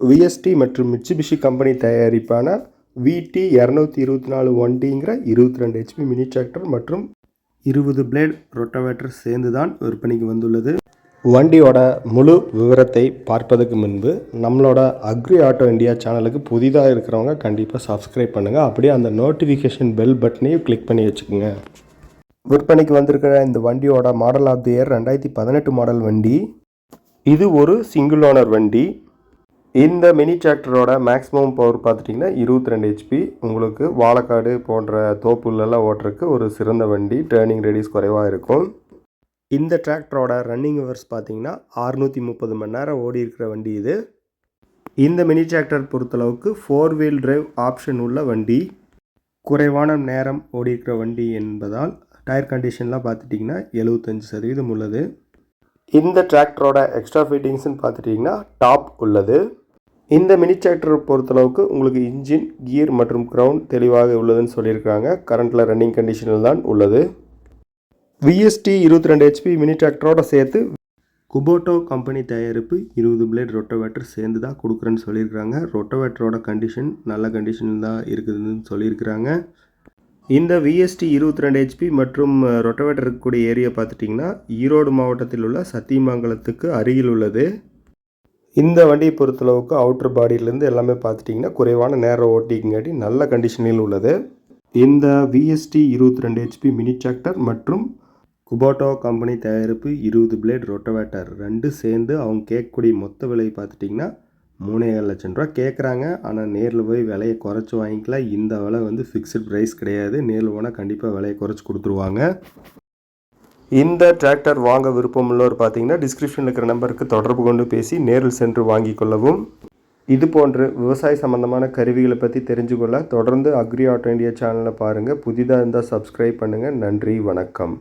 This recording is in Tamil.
விஎஸ்டி மற்றும் மிட்சுபிஷி கம்பெனி தயாரிப்பான விடி இரநூத்தி இருபத்தி நாலு ஒன்டிங்கிற இருபத்தி ரெண்டு ஹெச்பி மினி டிராக்டர் மற்றும் இருபது பிளேட் ரொட்டவேட்டர் சேர்ந்து தான் விற்பனைக்கு வந்துள்ளது. வண்டியோட முழு விவரத்தை பார்ப்பதற்கு முன்பு நம்மளோட அக்ரி ஆட்டோ இந்தியா சேனலுக்கு புதிதாக இருக்கிறவங்க கண்டிப்பாக சப்ஸ்கிரைப் பண்ணுங்கள் அப்படியே அந்த நோட்டிஃபிகேஷன் பெல் பட்டனையும் கிளிக் பண்ணி வச்சுக்கோங்க. விற்பனைக்கு வந்திருக்கிற இந்த வண்டியோட மாடல் ஆஃப் தி இயர் ரெண்டாயிரத்தி பதினெட்டு மாடல் வண்டி. இது ஒரு சிங்கிள் ஓனர் வண்டி. இந்த மினி டிராக்டரோட மேக்ஸிமம் பவர் பார்த்துட்டிங்கன்னா இருபத்தி ரெண்டு ஹெச்பி உங்களுக்கு வாழைக்காடு போன்ற தோப்புலெல்லாம் ஓட்டுறதுக்கு ஒரு சிறந்த வண்டி டேர்னிங் ரேடியஸ் குறைவாக இருக்கும். இந்த டிராக்டரோட ரன்னிங் ஹவர்ஸ் பார்த்தீங்கன்னா அறுநூற்றி முப்பது மணி நேரம் ஓடி இருக்கிற வண்டி இது. இந்த மினி டிராக்டர் பொறுத்தளவுக்கு ஃபோர் வீல் டிரைவ் ஆப்ஷன் உள்ள வண்டி. குறைவான நேரம் ஓடி இருக்கிற வண்டி என்பதால் டயர் கண்டிஷன்லாம் பார்த்துட்டிங்கன்னா எழுபத்தஞ்சு சதவீதம் உள்ளது. இந்த டிராக்டரோட எக்ஸ்ட்ரா ஃபிட்டிங்ஸ்னு பார்த்துட்டிங்கன்னா டாப் உள்ளது. இந்த மினி டிராக்டர் பொறுத்தளவுக்கு உங்களுக்கு இன்ஜின் கியர் மற்றும் கிரவுண்ட் தெளிவாக உள்ளதுன்னு சொல்லியிருக்காங்க. கரண்ட்டில் ரன்னிங் கண்டிஷனில் தான் உள்ளது. விஎஸ்டி இருபத்தி ரெண்டு ஹெச்பி மினி டிராக்டரோட சேர்த்து குபோட்டோ கம்பெனி தயாரிப்பு இருபது பிளேட் ரொட்டோவேட்டர் சேர்ந்து தான் கொடுக்குறேன்னு சொல்லியிருக்காங்க. ரொட்டோவேட்டரோட கண்டிஷன் நல்ல கண்டிஷனில் தான் இருக்குதுன்னு சொல்லியிருக்கிறாங்க இந்த விஎஸ்டி இருபத்தி ரெண்டு ஹெச்பி மற்றும் ரொட்டோவேட்டர் இருக்கக்கூடிய ஏரியா பார்த்துட்டிங்கன்னா ஈரோடு மாவட்டத்தில் உள்ள சத்தியமங்கலத்துக்கு அருகில் உள்ளது. இந்த வண்டியை பொறுத்தளவுக்கு அவுட்டர் பாடியிலேருந்து எல்லாமே பார்த்துட்டிங்கன்னா குறைவான நேரம் ஓட்டிக்குங்காட்டி நல்ல கண்டிஷனில் உள்ளது. இந்த விஎஸ்டி இருபத்தி ரெண்டு ஹெச்பி மினி டிராக்டர் மற்றும் குபோட்டோ கம்பெனி தயாரிப்பு இருபது பிளேட் ரொட்டவேட்டர் ரெண்டு சேர்ந்து அவங்க கேட்கக்கூடிய மொத்த விலையை பார்த்துட்டிங்கன்னா மூணே ஏழு லட்சம் ரூபா கேட்குறாங்க. ஆனால் நேரில் போய் விலையை குறைச்சி வாங்கிக்கலாம். இந்த விலை வந்து ஃபிக்ஸ்டு ப்ரைஸ் கிடையாது. நேரில் போனால் கண்டிப்பாக விலையை குறைச்சி கொடுத்துருவாங்க. இந்த டிராக்டர் வாங்க விருப்பமுள்ளவர் பார்த்தீங்கன்னா டிஸ்கிரிப்ஷனில் இருக்கிற நம்பருக்கு தொடர்பு கொண்டு பேசி நேரில் சென்று வாங்கிக் கொள்ளவும். இது போன்று விவசாய சம்பந்தமான கருவிகளை பற்றி தெரிஞ்சுக்கொள்ள தொடர்ந்து அக்ரி ஆட்டோ இந்தியா சேனலை பாருங்கள் புதிதாக இருந்தால் சப்ஸ்கிரைப் பண்ணுங்கள் நன்றி வணக்கம்.